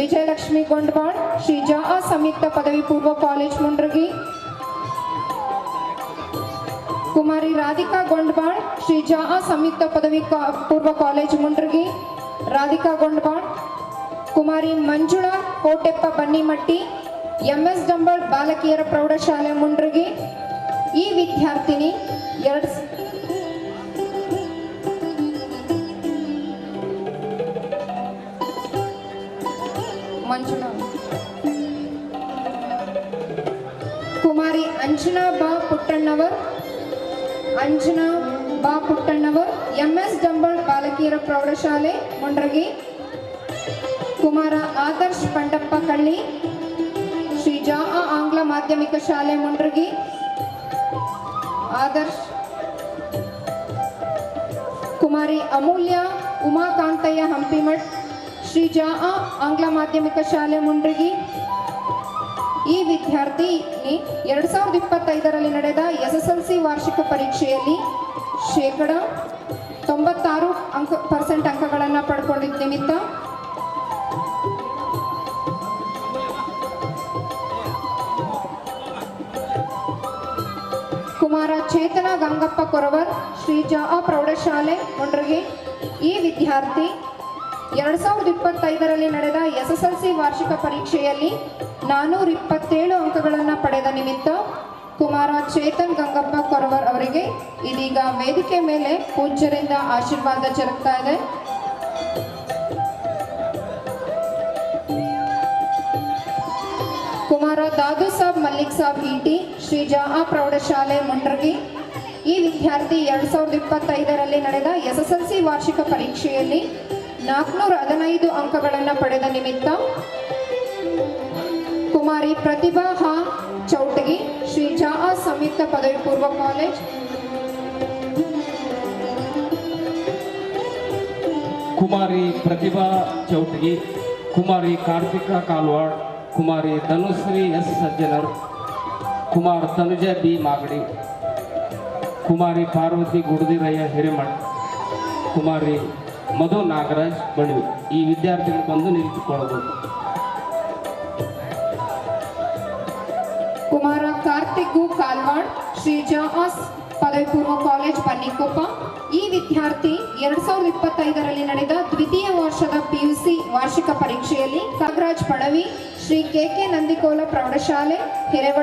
ವಿಜಯಲಕ್ಷ್ಮಿ ಗೊಂಡ್ಬಾಳ್ ಶ್ರೀ ಜಾ ಸಂಯುಕ್ತ ಪದವಿ ಪೂರ್ವ ಕಾಲೇಜ್ ಮುಂಡ್ರಗಿ. ಕುಮಾರಿ ರಾಧಿಕಾ ಗೊಂಡ್ಬಾಳ್, ಶ್ರೀ ಜಾ ಸಂಯುಕ್ತ ಪದವಿ ಪೂರ್ವ college Mundragi, Radhika Gondbal, Kumari Manjula, Koteppa Bannimatti M S Dambal ಬಾಲಕಿಯರ ಪ್ರೌಢಶಾಲೆ ಮುಂಡ್ರಗಿ, ಈ ವಿದ್ಯಾರ್ಥಿನಿ ಎರಡ್ ಮಂಜುಳಾ. ಕುಮಾರಿ ಅಂಜನಾ ಬಾ ಪುಟ್ಟಣ್ಣವರ್ ಅಂಜನಾ ಬಾ ಪುಟ್ಟಣ್ಣವರ್ ಎಂಎಸ್ ಡಂಬಳ್ ಬಾಲಕಿಯರ ಪ್ರೌಢಶಾಲೆ, ಮುಂಡ್ರಗಿ. ಕುಮಾರ ಆದರ್ಶ್ ಪಂಡಪ್ಪ ಕಳ್ಳಿ. ಶ್ರೀ ಜಾ ಆಂಗ್ಲ ಮಾಧ್ಯಮಿಕ ಶಾಲೆ, ಮುಂಡ್ರಗಿ. ಆದರ್ಶ್. ಕುಮಾರಿ ಅಮೂಲ್ಯ ಉಮಾಕಾಂತಯ್ಯ ಹಂಪಿಮಠ್. ಶ್ರೀ ಜಾ ಆಂಗ್ಲ ಮಾಧ್ಯಮಿಕ ಶಾಲೆ, ಮುಂಡ್ರಗಿ. ಈ ವಿದ್ಯಾರ್ಥಿ ಎರಡು ಸಾವಿರದ ಇಪ್ಪತ್ತೈದರಲ್ಲಿ ನಡೆದ ಎಸ್ ಎಸ್ ಎಲ್ ಸಿ ವಾರ್ಷಿಕ ಪರೀಕ್ಷೆಯಲ್ಲಿ ಶೇಕಡ ತೊಂಬತ್ತಾರು ಅಂಕ, ಪರ್ಸೆಂಟ್ ಅಂಕಗಳನ್ನು ಪಡ್ಕೊಂಡಿದ್ದ ನಿಮಿತ್ತ ಕುಮಾರ ಚೇತನ ಗಂಗಪ್ಪ ಕೊರವರ್, ಶ್ರೀ ಜಾ ಪ್ರೌಢಶಾಲೆ ಮುಂಡ್ರಗಿ. ಈ ವಿದ್ಯಾರ್ಥಿ ಎರಡ್ ಸಾವಿರದ ಇಪ್ಪತ್ತೈದರಲ್ಲಿ ನಡೆದ ಎಸ್ ಎಸ್ ಎಲ್ ಸಿ ವಾರ್ಷಿಕ ಪರೀಕ್ಷೆಯಲ್ಲಿ ನಾನ್ನೂರ ಇಪ್ಪತ್ತೇಳು ಅಂಕಗಳನ್ನು ಪಡೆದ ನಿಮಿತ್ತ ಕುಮಾರ ಚೇತನ್ ಗಂಗಪ್ಪ ಕೊರವರ್ ಅವರಿಗೆ ಇದೀಗ ವೇದಿಕೆ ಮೇಲೆ ಪೂಜ್ಯರಿಂದ ಆಶೀರ್ವಾದ ಜರುಗ್ತಾ ಇದೆ. ಕುಮಾರ ದಾದು ಸಾಬ್, ಮಲ್ಲಿಕ್ ಸಾಬ್ ಇಟಿ ಶ್ರೀ ಜಹಾ ಪ್ರೌಢಶಾಲೆ ಮುಂಡ್ರಗಿ. ಈ ವಿದ್ಯಾರ್ಥಿ ಎರಡು ಸಾವಿರದ ಇಪ್ಪತ್ತೈದರಲ್ಲಿ ನಡೆದ ಎಸ್ ಎಸ್ ಎಲ್ ಸಿ ವಾರ್ಷಿಕ ಪರೀಕ್ಷೆಯಲ್ಲಿ ನಾಲ್ಕುನೂರ ಹದಿನೈದು ಅಂಕಗಳನ್ನು ಪಡೆದ ನಿಮಿತ್ತ ಕುಮಾರಿ ಪ್ರತಿಭಾ ಹಾ ಚೌಟಗಿ ಶ್ರೀ ಜಾ ಸಂಯುಕ್ತ ಪದವಿ ಪೂರ್ವ college. Kumari Pratibha Chautagi, Kumari Karthika Kalwad Kumari Dhanushree S Sajjanar, Kumar Tanuja B Magadi, Kumari Parvati Gudadirayya Hiremath, Kumari Madhu Nagaraj Bali ಈ ವಿದ್ಯಾರ್ಥಿಗಳು ಬಂದು ನಿಂತುಕೊಳ್ಳಬಹುದು. ಶ್ರೀ ಜಾಸ್ ಪದವಿ ಪೂರ್ವ ಕಾಲೇಜ್ ಬನ್ನಿಕೊಪ್ಪ ಈ ವಿದ್ಯಾರ್ಥಿ ಎರಡ್ ಸಾವಿರದ ಇಪ್ಪತ್ತೈದರಲ್ಲಿ ನಡೆದ ದ್ವಿತೀಯ ವರ್ಷದ ಪಿಯುಸಿ ವಾರ್ಷಿಕ ಪರೀಕ್ಷೆಯಲ್ಲಿ ಕಾಗರಾಜ್ ಪಡವಿ ಶ್ರೀ ಕೆ ಕೆ ನಂದಿಕೋಲ ಪ್ರೌಢಶಾಲೆ ಹಿರೇವ